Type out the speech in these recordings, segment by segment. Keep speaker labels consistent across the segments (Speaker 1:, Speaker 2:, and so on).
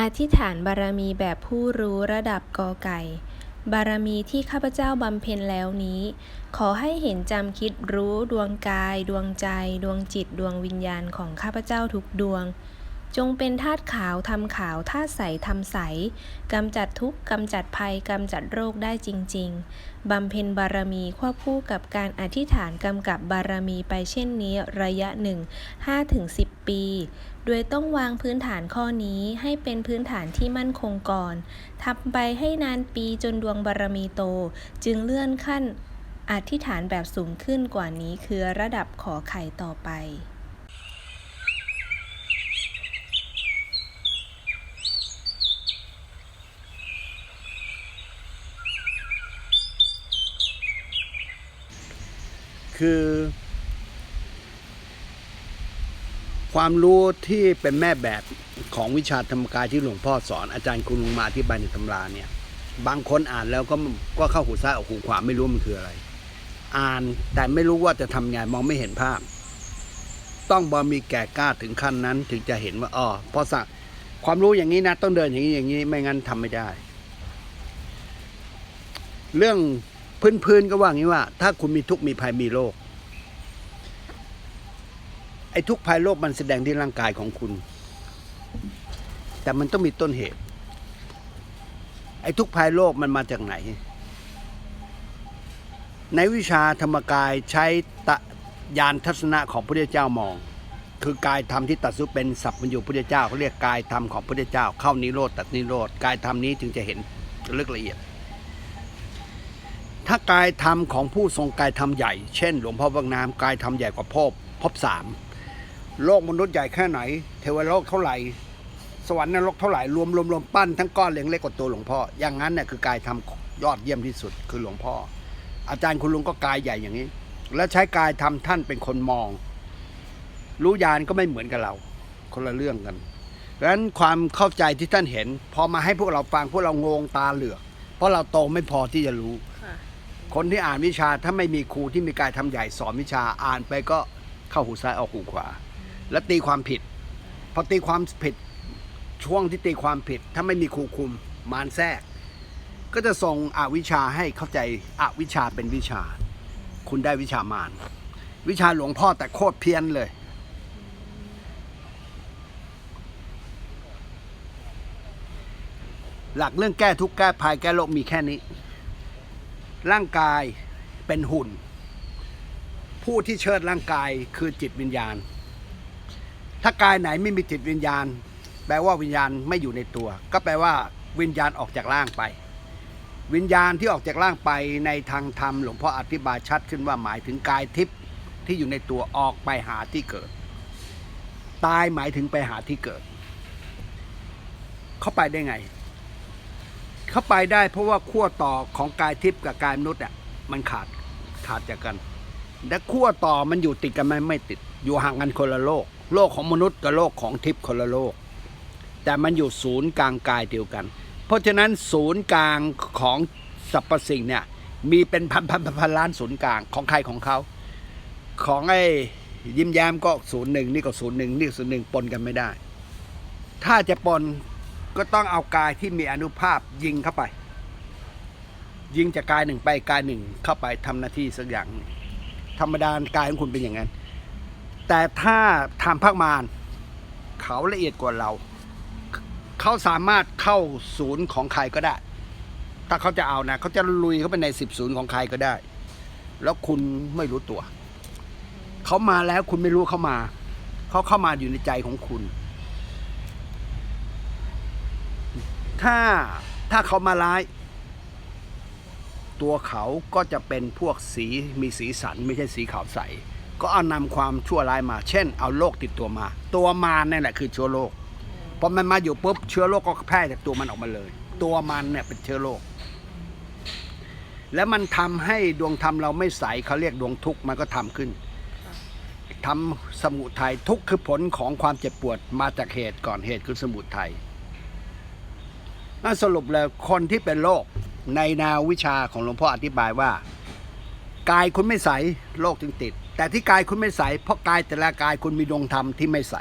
Speaker 1: อธิษฐานบารมีแบบผู้รู้ระดับกอไก่ บารมีที่ข้าพเจ้าบำเพ็ญแล้วนี้ ขอให้เห็นจำคิดรู้ดวงกาย ดวงใจ ดวงจิตดวงวิญญาณของข้าพเจ้าทุกดวง จงเป็นธาตุขาวทำขาวธาตุใสทำใสกำจัดทุกข์กำจัดภัยกำจัดโรคได้จริง ๆบำเพ็ญบารมีควบคู่กับการอธิษฐานกำกับบารมีไปเช่นนี้ระยะหนึ่ง5-10 ปี โดยต้องวางพื้นฐานข้อนี้ให้เป็นพื้นฐานที่มั่นคงก่อนทำไปให้นานปีจนดวงบารมีโต จึงเลื่อนขั้นอธิษฐานแบบสูงขึ้นกว่านี้คือระดับขอไข่ต่อไป
Speaker 2: คือ ความรู้ที่เป็นแม่แบบของวิชาธรรมกายที่หลวงพ่อสอนอาจารย์คุณลุงมาอธิบายในตำราเนี่ย บางคนอ่านแล้วก็ก็เข้าหูซ้ายออกหูขวาไม่รู้มันคืออะไร อ่านแต่ไม่รู้ว่าจะทำไงมองไม่เห็นภาพ ต้องบอมีแก่กล้าถึงขั้นนั้น ถึงจะเห็นว่าอ๋อพอสักความรู้อย่างนี้นะต้องเดินอย่างนี้อย่างนี้ไม่งั้นทำไม่ได้ เรื่องพื้นๆก็ว่างี้ว่า ถ้าคุณมีทุกข์มีภัยมีโรค อ้ทุกภัยโรคมันแสดงที่ร่างกายของคุณ แต่มันต้องมีต้นเหตุ ไอ้ทุกภัยโรคมันมาจากไหน ในวิชาธรรมกายใช้ตะยานทัศนะของพระเจ้ามอง คือกายธรรมที่ตัดสุเป็นสัพพัญญูพุทธเจ้าเขาเรียกกายธรรมของพระเจ้า เข้านิโรธตัดนิโรธกายธรรมนี้จึงจะเห็นลึกละเอียดถ้ากายธรรมของผู้ทรงกายธรรมใหญ่ เช่น หลวงพ่อวังน้ำกายธรรมใหญ่กว่าภพภพบสาม โลกมนุษย์ใหญ่แค่ไหน เทวโลกเท่าไหร่ สวรรค์นรกเท่าไหร่ รวมรวมรวมปั้นทั้งก้อนเล็กเล็กกว่าตัวหลวงพ่อ อย่างนั้นเนี่ยคือกายธรรมยอดเยี่ยมที่สุดคือหลวงพ่อ อาจารย์คุณลุงก็กายใหญ่อย่างนี้ และใช้กายธรรมท่านเป็นคนมอง รู้ยานก็ไม่เหมือนกับเรา คนละเรื่องกันดังนั้นความเข้าใจที่ท่านเห็น พอมาให้พวกเราฟังพวกเรางงตาเหลือก เพราะเราโตไม่พอที่จะรู้ คนที่อ่านวิชาถ้าไม่มีครูที่มีกายทำใหญ่สอนวิชาอ่านไปก็เข้าหูซ้ายออกหูขวา แล้วตีความผิดพอตีความผิดช่วงที่ตีความผิด ถ้าไม่มีครูคุมมารแทรก ก็จะส่งอวิชาให้เข้าใจอวิชาเป็นวิชา คุณได้วิชามารวิชาหลวงพ่อแต่โคตรเพี้ยนเลย หลักเรื่องแก้ทุกข์แก้ภัยแก้โรคมีแค่นี้ ร่างกายเป็นหุ่น ผู้ที่เชิดร่างกายคือจิตวิญญาณ ถ้ากายไหนไม่มีจิตวิญญาณ แปลว่าวิญญาณไม่อยู่ในตัว ก็แปลว่าวิญญาณออกจากร่างไป วิญญาณที่ออกจากร่างไปในทางธรรมหลวงพ่ออธิบายชัดขึ้นว่าหมายถึงกายทิพย์ที่อยู่ในตัวออกไปหาที่เกิด ตายหมายถึงไปหาที่เกิด เข้าไปได้ไง เข้าไปได้เพราะว่าขั้วต่อของกายทิพย์กับกายมนุษย์อะมันขาดขาดจากกัน และขั้วต่อมันอยู่ติดกันไหมไม่ติด อยู่ห่างกันคนละโลก โลกของมนุษย์กับโลกของทิพย์คนละโลก แต่มันอยู่ศูนย์กลางกายเดียวกัน เพราะฉะนั้นศูนย์กลางของสรรพสิ่งเนี่ยมีเป็นพันพันพันพันล้านศูนย์กลางของใครของเขาของไอ้ยิ้มแย้มก็ศูนย์หนึ่งนี่ก็ศูนย์หนึ่งนี่ศูนย์หนึ่งปนกันไม่ได้ ถ้าจะปนก็ต้องเอากายที่มีอนุภาพยิงเข้าไป ยิงจากกายหนึ่งไปกายหนึ่งเข้าไปทำหน้าที่สักอย่างหนึ่งธรรมดากายของคุณเป็นอย่างนั้น แต่ถ้าทำพักมารเขาละเอียดกว่าเรา เขาสามารถเข้าศูนย์ของใครก็ได้ ถ้าเขาจะเอานะเขาจะลุยเข้าไปในสิบศูนย์ของใครก็ได้ แล้วคุณไม่รู้ตัว เขามาแล้วคุณไม่รู้เขามา เขาเข้ามาอยู่ในใจของคุณ ถ้าถ้าเขามาร้าย ตัวเขาก็จะเป็นพวกสีมีสีสัน ไม่ใช่สีขาวใส ก็เอานำความชั่วร้ายมา เช่น เอาโรคติดตัวมา ตัวมารนั่แหละคือเชื้อโรคพอมันมาอยู่ปุ๊บเชื้อโรคก็แพร่จากตัวมันออกมาเลย ตัวมันเนี่ยเป็นเชื้อโรคแล้วมันทำให้ดวงธรรมเราไม่ใสเขาเรียกดวงทุกข์มันก็ทำขึ้นทำสมุทัยทุกข์คือผลของความเจ็บปวดมาจากเหตุก่อนเหตุคือสมุทัยนั่นสรุปเลยคนที่เป็นโรคในแนววิชาของหลวงพ่ออธิบายว่า กายคุณไม่ใสโรคจึงติด แต่ที่กายคุณไม่ใสเพราะกายแต่ละกายคุณมีดวงธรรมที่ไม่ใส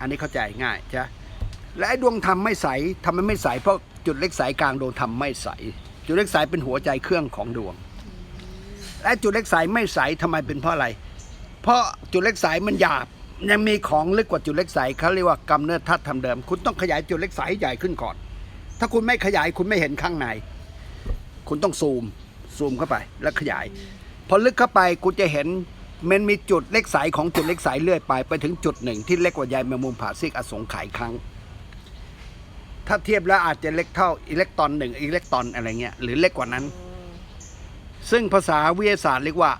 Speaker 2: อันนี้เข้าใจง่ายใช่ไหมและไอ้ดวงธรรมไม่ใสทำไมไม่ใสเพราะจุดเล็กสายกลางดวงธรรมไม่ใส จุดเล็กสายเป็นหัวใจเครื่องของดวง และจุดเล็กสายไม่ใสทำไมเป็นเพราะอะไร เพราะจุดเล็กสายมันหยาบยังมีของลึกกว่าจุดเล็กสายเขาเรียกว่ากำเนิดธาตุทำเดิม คุณต้องขยายจุดเล็กสายให้ใหญ่ขึ้นก่อน ถ้าคุณไม่ขยายคุณไม่เห็นข้างใน คุณต้องซูมซูมเข้าไปแล้วขยาย พอลึกเข้าไปคุณจะเห็นมันมีจุดเล็กสายของจุดเล็กสายเรื่อยไปไปถึงจุดหนึ่งที่เล็กกว่าใยแมงมุมผ่าซีกอสงไขยครั้ง ถ้าเทียบแล้วอาจจะเล็กเท่าอิเล็กตรอนหนึ่งอิเล็กตรอนอะไรเงี้ยหรือเล็กกว่านั้น ซึ่งภาษาวิทยาศาสตร์เรียกว่า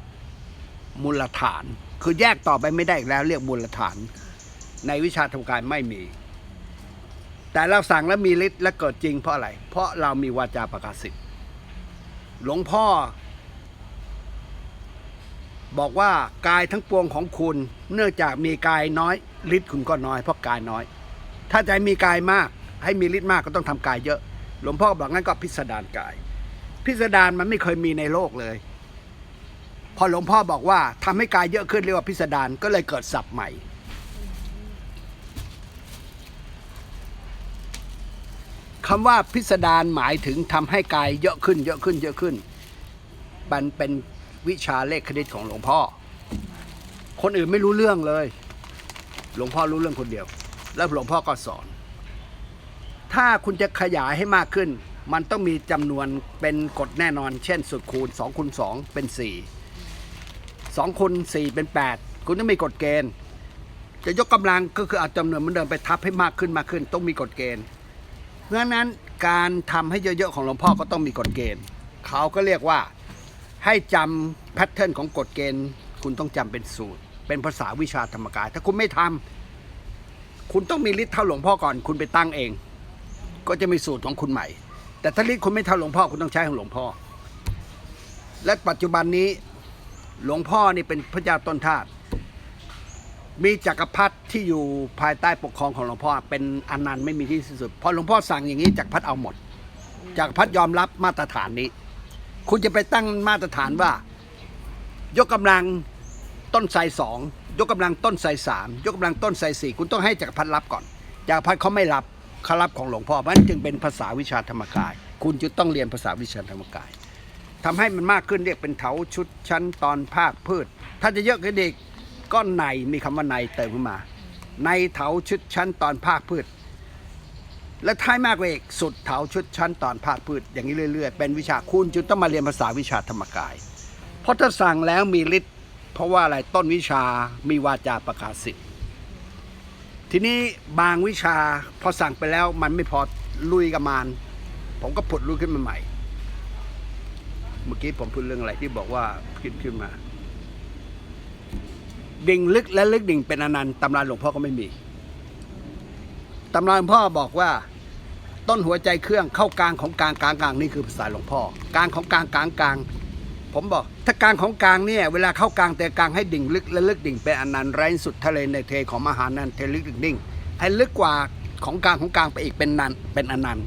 Speaker 2: มูลฐาน คือแยกต่อไปไม่ได้อีกแล้วเรียกมูลฐาน ในวิชาธรรมกายไม่มี แต่เราสั่งแล้วมีฤทธิ์และเกิดจริงเพราะอะไร เพราะเรามีวาจาประกาศสิทธิ์หลวงพ่อ บอกว่ากายทั้งปวงของคุณ เนื่องจากมีกายน้อยฤทธิ์คุณก็น้อยเพราะกายน้อย ถ้าใจมีกายมาก ให้มีฤทธิ์มากก็ต้องทำกายเยอะ หลวงพ่อบอกงั้นก็พิสดารกาย พิสดารมันไม่เคยมีในโลกเลย พอหลวงพ่อบอกว่าทำให้กายเยอะขึ้นเรียกว่าพิสดารก็เลยเกิดศัพท์ใหม่คำว่าพิสดารหมายถึงทำให้กายเยอะขึ้น เยอะขึ้นเยอะขึ้นมันเป็น วิชาเลขคณิตของหลวงพ่อ คนอื่นไม่รู้เรื่องเลย หลวงพ่อรู้เรื่องคนเดียว แล้วหลวงพ่อก็สอน ถ้าคุณจะขยายให้มากขึ้น มันต้องมีจำนวนเป็นกฎแน่นอน เช่นสุดคูณ2คูณ2เป็น 4 2คูณ4เป็น 8 คุณต้องมีกฎเกณฑ์ จะยกกำลังก็คือเอาจำนวนมันเดิมไปทับให้มากขึ้นมากขึ้น ต้องมีกฎเกณฑ์เพราะฉะนั้นการทำให้เยอะๆของหลวงพ่อก็ต้องมีกฎเกณฑ์ เขาก็เรียกว่า ให้จำแพทเทิร์นของกฎเกณฑ์ คุณต้องจำเป็นสูตร เป็นภาษาวิชาธรรมกาย ถ้าคุณไม่ทำคุณต้องมีฤทธิ์เท่าหลวงพ่อก่อน คุณไปตั้งเอง ก็จะมีสูตรของคุณใหม่ แต่ถ้าฤทธิ์คุณไม่เท่าหลวงพ่อคุณต้องใช้ของหลวงพ่อ และปัจจุบันนี้หลวงพ่อนี่เป็นพระเจ้าต้นทาสมีจักรพรรดิที่อยู่ภายใต้ปกครองของหลวงพ่อเป็นอนันต์ไม่มีที่สิ้นสุดพอหลวงพ่อสั่งอย่างนี้จักรพรรดิเอาหมดจักรพรรดิยอมรับมาตรฐานนี้ คุณจะไปตั้งมาตรฐานว่า ยกกำลังต้นไทรสองยกกำลังต้นไทรสามยกกำลังต้นไทรสี่คุณต้องให้จักรพรรดิรับก่อนจักรพรรดิเขาไม่รับเขารับของหลวงพ่อเพราะนั้นจึงเป็นภาษาวิชาธรรมกาย คุณจะต้องเรียนภาษาวิชาธรรมกายทำให้มันมากขึ้นเรียกเป็นเถาชุดชั้นตอนภาคพืช ถ้าจะเยอะขึ้นอีกก็ในมีคำว่าในเติมขึ้นมา ในเถาชุดชั้นตอนภาคพืช และท้ายมากกว่าอีกสุดเถาชุดชั้นตอนภาคพืชอย่างนี้เรื่อย ๆ เป็นวิชาคุณจึงต้องมาเรียนภาษาวิชาธรรมกาย เพราะถ้าสั่งแล้วมีฤทธิ์เพราะว่าอะไรต้นวิชามีวาจาประกาศสิทธิ์ทีนี้บางวิชาพอสั่งไปแล้วมันไม่พอลุยกับมานผมก็ผุดลุยขึ้นมาใหม่ เมื่อกี้ผมพูดเรื่องอะไรที่บอกว่าขึ้นขึ้นมา ดิ่งลึกและลึกดิ่งเป็นอนันต์ตำราหลวงพ่อก็ไม่มีตำราหลวงพ่อบอกว่า ต้นหัวใจเครื่องเข้ากลางของกลางกลางกลางนี่คือภาษาหลวงพ่อกลางของกลางกลางกลางผมบอกถ้ากลางของกลางเนี่ยเวลาเข้ากลางแต่กลางให้ดิ่งลึกและลึกดิ่งเป็นอนันต์ไร้สุดทะเลในเทของมหานันเทลึกดิ่งดิ่งให้ลึกกว่าของกลางของกลางไปอีกเป็นนันเป็นอนันต์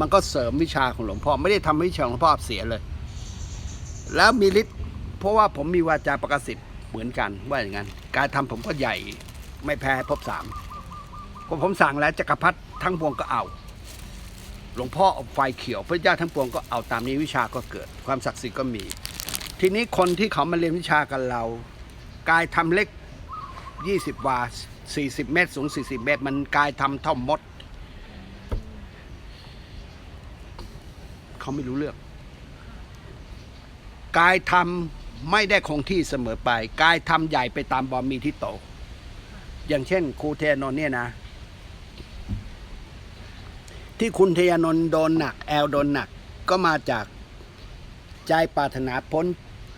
Speaker 2: มันก็เสริมวิชาของหลวงพ่อไม่ได้ทำให้วิชาของหลวงพ่อเสียเลย แล้วมีฤทธิ์เพราะว่าผมมีวาจาประกาศสิทธิ์เหมือนกันว่าอย่างนั้นการทำผมก็ใหญ่ไม่แพ้ภพสามพอผมสั่งแล้วจักรพรรดิทั้งปวงก็เอา หลวงพ่อเอาไฟเขียวพระเจ้าทั้งปวงก็เอาตามนี้วิชาก็เกิด ความศักดิ์สิทธิ์ก็มี ทีนี้คนที่เขามาเรียนวิชากันเรา กายทำเล็ก 20 วา 40 เมตร สูง 40 เมตร มันกายทำเท่ามด เขาไม่รู้เรื่อง กายทำไม่ได้คงที่เสมอไป กายทำใหญ่ไปตามบอมีที่โต อย่างเช่นครูเทนน์เนี่ยนะ ที่คุณเทยานนท์โดนหนัก แอลโดนหนัก ก็มาจากใจปรารถนาพ้น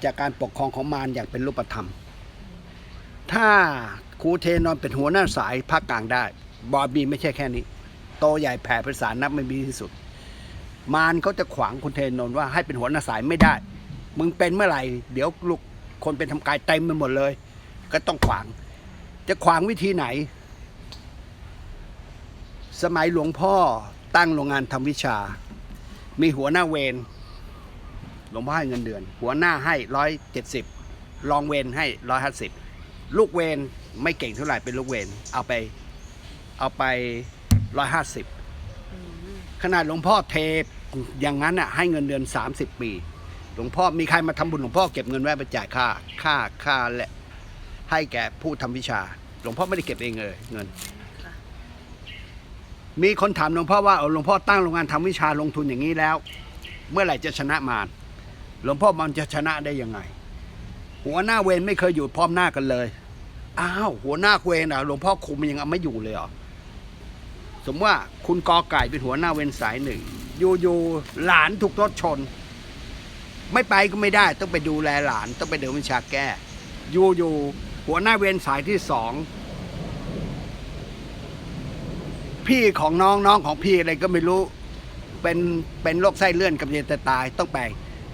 Speaker 2: จากการปกครองของมารอย่างเป็นรูปธรรม ถ้าครูเทยานน์เป็นหัวหน้าสายภาคกลางได้ บอบีไม่ใช่แค่นี้ โตใหญ่แผ่ภาษานับไม่มีที่สุด มารเขาจะขวางคุณเทยนนท์ว่าให้เป็นหัวหน้าสายไม่ได้ มึงเป็นเมื่อไหร่ เดี๋ยวลูกคนเป็นทำกายเต็มไปหมดเลย ก็ต้องขวาง จะขวางวิธีไหน สมัยหลวงพ่อ ตั้งโรงงานทำวิชา มีหัวหน้าเวรหลวงพ่อให้เงินเดือน หัวหน้าให้ร้อยเจ็ดสิบรองเวรให้ร้อยห้าสิบลูกเวรไม่เก่งเท่าไหร่เป็นลูกเวรเอาไปเอาไปร้อยห้าสิบขนาดหลวงพ่อเทอย่างนั้นอะให้เงินเดือนสามสิบปี หลวงพ่อมีใครมาทำบุญหลวงพ่อเก็บเงินไว้ไปจ่ายค่าค่าค่าและให้แก่ผู้ทำวิชา หลวงพ่อไม่ได้เก็บเองเลยเงิน มีคนถามหลวงพ่อว่าเอาหลวงพ่อตั้งโรงงานทำวิชาลงทุนอย่างนี้แล้ว เมื่อไหร่จะชนะมารหลวงพ่อมันจะชนะได้ยังไง หัวหน้าเวรไม่เคยอยู่พร้อมหน้ากันเลยอ้าวหัวหน้าเวรอะหลวงพ่อคุมมันยังเอาไม่อยู่เลยเหรอสมว่าคุณกอไก่เป็นหัวหน้าเวรสายหนึ่งอยู่ๆหลานถูกรถชน ไม่ไปก็ไม่ได้ ต้องไปดูแลหลานต้องไปเดินวิชาแก้อยู่ๆหัวหน้าเวรสายที่สอง พี่ของน้องน้องของพี่อะไรก็ไม่รู้ เป็นเป็นโรคไส้เลื่อนกับจะตายต้องไป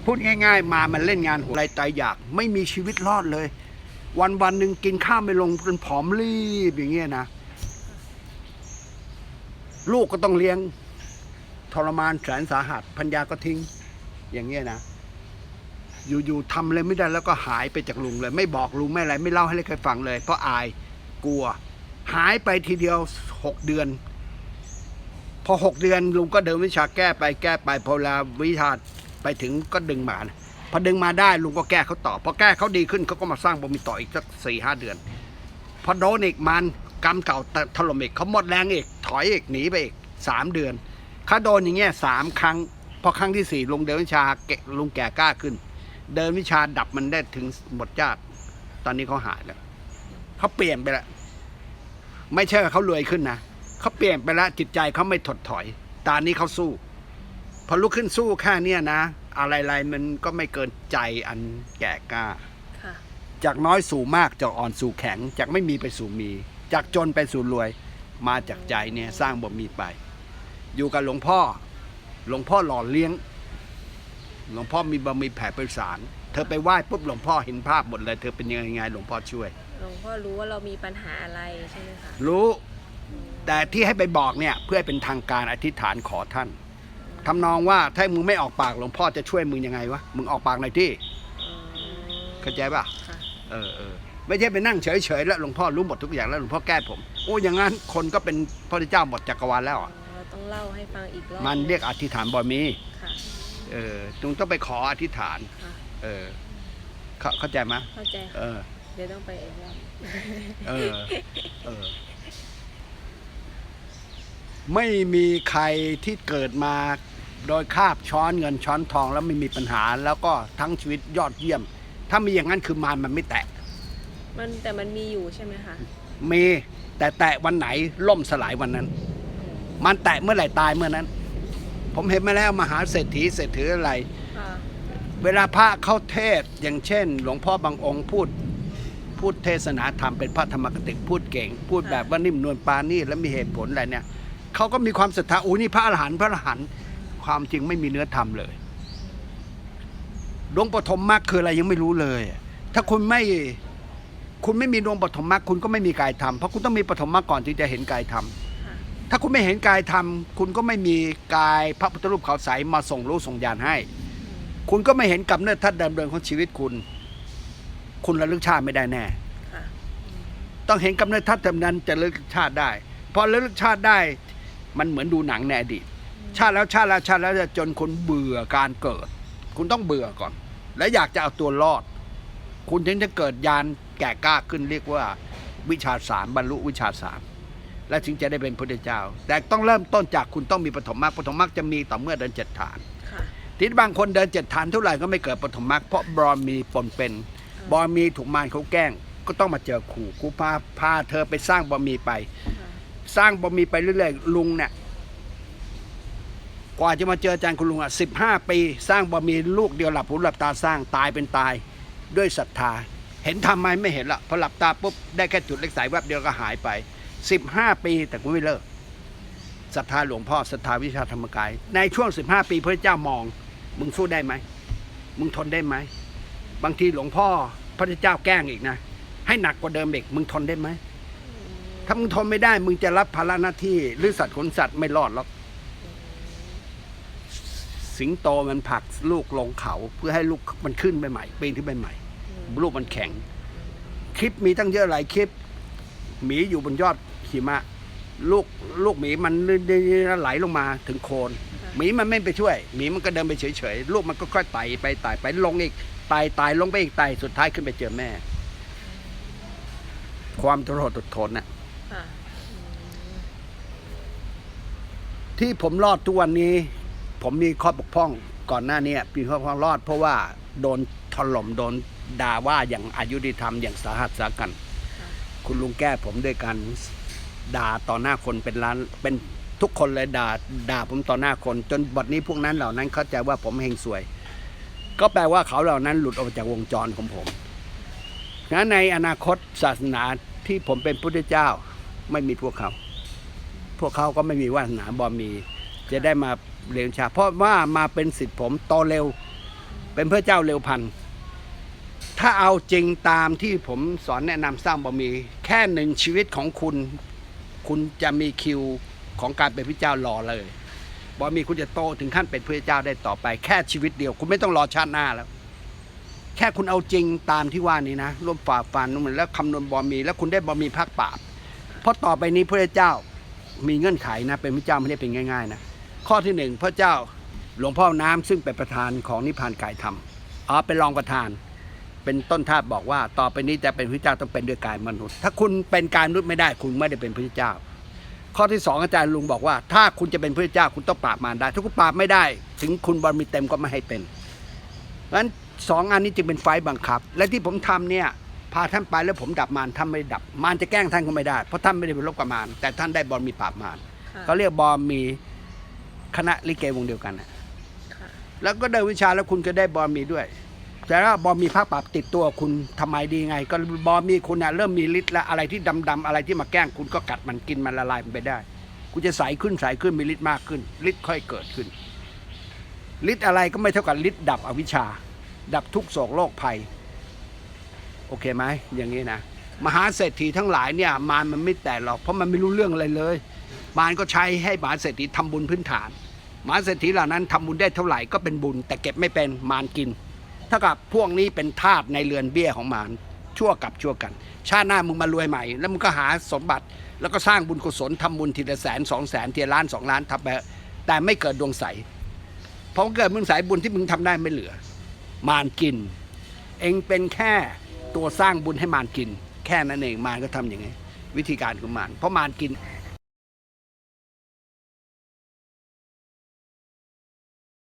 Speaker 2: พูดง่าย ๆ มามันเล่นงานหัวไรตายอยาก ไม่มีชีวิตรอดเลย วันวันหนึ่งกินข้าวไม่ลงจนผอมรีบอย่างเงี้ยนะ ลูกก็ต้องเลี้ยงทรมานแสนสาหัสพัญญาก็ทิ้ง อย่างเงี้ยนะ อยู่ๆทำอะไรไม่ได้แล้วก็หายไปจากลุงเลย ไม่บอกลุงไม่อะไร ไม่เล่าให้ใครฟังเลย เพราะอายกลัว หายไปทีเดียวหกเดือน อหกเดือนลุงก็เดินวิชาแก้ไปแก้ไปพอลาวิชาไปถึงก็ดึงมานะพอดึงมาได้ลุงก็แก้เขาต่อพอแก้เขาดีขึ้นเขาก็มาสร้างบะหมี่ต่ออีกสักสี่ห้าเดือน พอโดนอีกมันกรรมเก่าถล่มอีกเขาหมดแรงอีกถอยอีกหนีไปอีกสามเดือนเขาโดนอย่างเงี้ยสามครั้ง พอครั้งที่สี่ลุงเดินวิชาเกลุงแก่กล้าขึ้น เดินวิชาดับมันได้ถึงหมดญาติตอนนี้เขาหายแล้วเขาเปลี่ยนไปแล้วไม่ใช่เขารวยขึ้นนะ เขาเปลี่ยนไปแล้วจิตใจเขาไม่ถดถอย ตอนนี้เขาสู้ พอลุกขึ้นสู้แค่เนี้ยนะ อะไรๆมันก็ไม่เกินใจอันแก่กล้า
Speaker 1: ค่ะ
Speaker 2: จากน้อยสู่มากจากอ่อนสู่แข็ง จากไม่มีไปสู่มี จากจนไปสู่รวย มาจากใจเนี่ยสร้างบ่มีไป อยู่กับหลวงพ่อ หลวงพ่อหล่อเลี้ยง หลวงพ่อมีบะมีแผ่ไปสารเธอไปไหว้ปุ๊บหลวงพ่อเห็นภาพหมดเลย เธอเป็นยังไงหลวงพ่อช่วย
Speaker 1: หลวงพ่อรู้ว่าเรามีปัญหาอะไรใช่ไหมคะ
Speaker 2: รู้ แต่ที่ให้ไปบอกเนี่ยเพื่อให้เป็นทางการอธิษฐานขอท่านทำนองว่าถ้ามึงไม่ออกปากหลวงพ่อจะช่วยมึงยังไงวะมึงออกปากหน่อยที่
Speaker 1: อืม
Speaker 2: เข้าใจป่ะ
Speaker 1: ค่ะ
Speaker 2: เออเออไม่ใช่ไปนั่งเฉยๆแล้วหลวงพ่อรู้หมดทุกอย่างแล้วหลวงพ่อแก้ผม โอ้อย่างนั้นคนก็เป็นพระเจ้าหมดจักรวาลแล้วอะ
Speaker 1: เราต้องเล่าให้ฟังอีกรอบ
Speaker 2: มันเรียกอธิษฐานบอมี
Speaker 1: ค่ะ
Speaker 2: เออตรงต้องไปขออธิษฐาน
Speaker 1: ค่ะ
Speaker 2: เออเข้าเข้าใจไหม
Speaker 1: เข้าใจ
Speaker 2: เอ
Speaker 1: ค่ะ
Speaker 2: อ
Speaker 1: เดี๋ยวต้องไปอีกรอบ
Speaker 2: เออเออ ไม่มีใครที่เกิดมาโดยคาบช้อนเงินช้อนทองแล้วไม่มีปัญหา แล้วก็ทั้งชีวิตยอดเยี่ยม ถ้ามีอย่างนั้นคือมารมันไม่แตะ
Speaker 1: มันแต่มันมีอยู่ใช่ไหมคะ
Speaker 2: มีแต่แตะวันไหนล่มสลายวันนั้น มันแตะเมื่อไหร่ตายเมื่อนั้น ผมเห็นมาแล้วมหาเศรษฐีเศรษฐีอะไร
Speaker 1: ค่ะ
Speaker 2: เวลาพระเข้าเทศน์อย่างเช่น หลวงพ่อบางองค์พูด พูดเทศนาธรรมเป็นพระธรรมกติกพูดเก่ง พูดแบบว่านิ่มนวลปราณีตและมีเหตุผลอะไรเนี่ย เขาก็มีความศรัทธาโอ้นี่พระอรหันต์พระอรหันต์ความจริงไม่มีเนื้อธรรมเลยดวงปฐมมรรคคืออะไรยังไม่รู้เลย ถ้าคุณไม่คุณไม่มีดวงปฐมมรรคคุณก็ไม่มีกายธรรมเพราะคุณต้องมีปฐมมรรคก่อนที่จะเห็นกายธรรม
Speaker 1: ค่ะ
Speaker 2: ถ้าคุณไม่เห็นกายธรรมคุณก็ไม่มีกายพระพุทธรูปเขาวใสมาส่งรู้ส่งญาณให้ คุณก็ไม่เห็นกับเนิดทัดเดิมเดินของชีวิตคุณ คุณระลึกชาติไม่ได้แน่
Speaker 1: ค่ะ
Speaker 2: ต้องเห็นกับเนิดทัดเดิมนั้นจะระลึกชาติได้พอระลึกชาติได้ มันเหมือนดูหนังในอดีตชาติแล้วชาติแล้วชาติแล้วจนคุณเบื่อการเกิด คุณต้องเบื่อก่อน และอยากจะเอาตัวรอด คุณถึงจะเกิดยานแก่กล้าขึ้นเรียกว่า วิชาสามบรรลุวิชาสามและถึงจะได้เป็นพระเจ้า แต่ต้องเริ่มต้นจากคุณต้องมีปฐมมรรคปฐมมรรคจะมีต่อเมื่อเดินเจ็ดฐาน
Speaker 1: ค่ะ
Speaker 2: ทีนี้บางคนเดินเจ็ดฐานเท่าไหร่ก็ไม่เกิดปฐมมรรคเพราะบารมีปนเป็นบารมีถูกมารเขาแกล้ง ก็ต้องมาเจอขู่กูพาพาเธอไปสร้างบารมีไป
Speaker 1: ค่ะ
Speaker 2: สร้างบารมีไปเรื่อยๆลุงเนี่ยกว่าจะมาเจออาจารย์คุณลุงอะสิบห้าปี สร้างบารมีลูกเดียวหลับหูหลับตาสร้างตายเป็นตายด้วยศรัทธา เห็นทำไหมไม่เห็นละพอหลับตาปุ๊บได้แค่จุดเล็กสายแวบเดียวก็หายไปสิบห้าปีแต่กูไม่เลิกศรัทธาหลวงพ่อศรัทธาวิชาธรรมกาย ในช่วงสิบห้าปีพระเจ้ามอง มึงสู้ได้ไหมมึงทนได้ไหมบางทีหลวงพ่อพระเจ้าแกล้งอีกนะ ให้หนักกว่าเดิมอีกมึงทนได้ไหม ถ้ามึงทนไม่ได้ มึงจะรับภาระหน้าที่ หรือสัตว์ขนสัตว์ไม่รอดหรอก สิงโตมันผลักลูกลงเขาเพื่อให้ลูกมันขึ้นไปใหม่ปีนขึ้นไปใหม่ ลูกมันแข็ง คลิปมีตั้งเยอะหลายคลิป หมีอยู่บนยอดหิมะ ลูกลูกหมีมันไหลลงมาถึงโคนหมีมันไม่ไปช่วยหมีมันก็เดินไปเฉยๆลูกมันก็ค่อยไต่ไปไต่ไปลงอีกไต่ไต่ลงไปอีกไต่สุดท้ายขึ้นไปเจอแม่ ความทรหดอดทนน่ะ
Speaker 1: ค่ะ
Speaker 2: ที่ผมรอดทุกวันนี้ ผมมีข้อบกพร่องก่อนหน้านี้มีข้อบกพร่องรอด เพราะว่าโดนถล่มโดนด่าว่าอย่างอายุติธรรมอย่างสาหัสสากัน คุณลุงแก้ผมด้วยการด่าต่อหน้าคนเป็นล้านเป็นทุกคนเลยด่าด่าผมต่อหน้าคน จนบัดนี้พวกนั้นเหล่านั้นเข้าใจว่าผมเฮงสวย ก็แปลว่าเขาเหล่านั้นหลุดออกจากวงจรของผมงั้นในอนาคตศาสนาที่ผมเป็นพุทธเจ้า ไม่มีพวกเขา พวกเขาก็ไม่มีวาสนาบอมี จะได้มาเรียนชา เพราะว่ามาเป็นสิทธิ์ผมโตเร็ว เป็นเพระเจ้าเร็วพันถ้าเอาจริงตามที่ผมสอนแนะนำสร้างบารมี แค่หนึ่งชีวิตของคุณ คุณจะมีคิวของการเป็นพระเจ้ารอเลยบารมีคุณจะโตถึงขั้นเป็นพระเจ้าได้ต่อไป แค่ชีวิตเดียว คุณไม่ต้องรอชาติหน้าแล้วแค่คุณเอาจริงตามที่ว่านี้นะร่วมฝ่าฟันนู่นแล้วคำนวณบารมี แล้วคุณได้บารมีพักปราบ ราะต่อไปนี้พระเจ้ามีเงื่อนไขนะเป็นพระเจ้าไม่ได้เป็นง่าย ๆ นะ ข้อที่หนึ่งพระเจ้าหลวงพ่อน้ำซึ่งเป็นประธานของนิพพานกายธรรมอ๋อเป็นรองประธาน เป็นต้นท่าสบอกว่า ต่อไปนี้จะเป็นพระเจ้าต้องเป็นด้วยกายมนุษย์ ถ้าคุณเป็นกายมนุษย์ไม่ได้คุณไม่ได้เป็นพระเจ้า ข้อที่สองอาจารย์ลุงบอกว่า ถ้าคุณจะเป็นพระเจ้าคุณต้องปราบมารได้ ถ้าคุณปราบไม่ได้ ถึงคุณบารมีเต็มก็ไม่ให้เป็นเพราะฉะนั้นสองอันนี้จึงเป็นไฟบังคับ และที่ผมทำเนี่ย พาท่านไปแล้วผมดับมารท่านไม่ดับมารจะแกล้งท่านก็ไม่ได้ เพราะท่านไม่ได้เป็นลบกับมารแต่ท่านได้บารมีปราบมาร
Speaker 1: ค่ะ
Speaker 2: เขาเรียกบอมมีคณะลิเกวงเดียวกันนะ
Speaker 1: ค่ะ
Speaker 2: แล้วก็ได้วิชาแล้วคุณก็ได้บอมมีด้วย แต่ว่าบอมมีภาคปรับติดตัวคุณทำไมดีไง ก็บอมมีคุณนะเริ่มมีฤทธิ์แล้วอะไรที่ดำๆอะไรที่มาแกล้งคุณก็กัดมันกินมันละลายมันไปได้คุณจะใสขึ้นใสขึ้นมีฤทธิ์มากขึ้นฤทธิ์ค่อยเกิดขึ้นฤทธิ์อะไรก็ไม่เท่ากับฤทธิ์ดับอวิชชา ดับทุกโศกโรคภัย โอเคไหมอย่างนี้นะมหาเศรษฐีทั้งหลายเนี่ยมารมันไม่แตะหรอกเพราะมันไม่รู้เรื่องอะไรเลย มารก็ใช้ให้มหาเศรษฐีทำบุญพื้นฐานมหาเศรษฐีเหล่านั้นทำบุญได้เท่าไหร่ก็เป็นบุญ แต่เก็บไม่เป็นมารกินเท่ากับพวกนี้เป็นทาสในเรือนเบี้ยของมารชั่วกับชั่วกัน ชาติหน้ามึงมารวยใหม่ แล้วมึงก็หาสมบัติ แล้วก็สร้างบุญกุศลทำบุญทีละแสนสองแสนทีละล้านสองล้านทำไปแต่ไม่เกิดดวงใสเพราะเกิดมึงสายบุญที่มึงทำได้ไม่เหลือ มารกิน เองเป็นแค่ ตัวสร้างบุญให้มารกิน แค่นั้นเองมารก็ทำอย่างไงวิธีการของมารเพราะมารกิน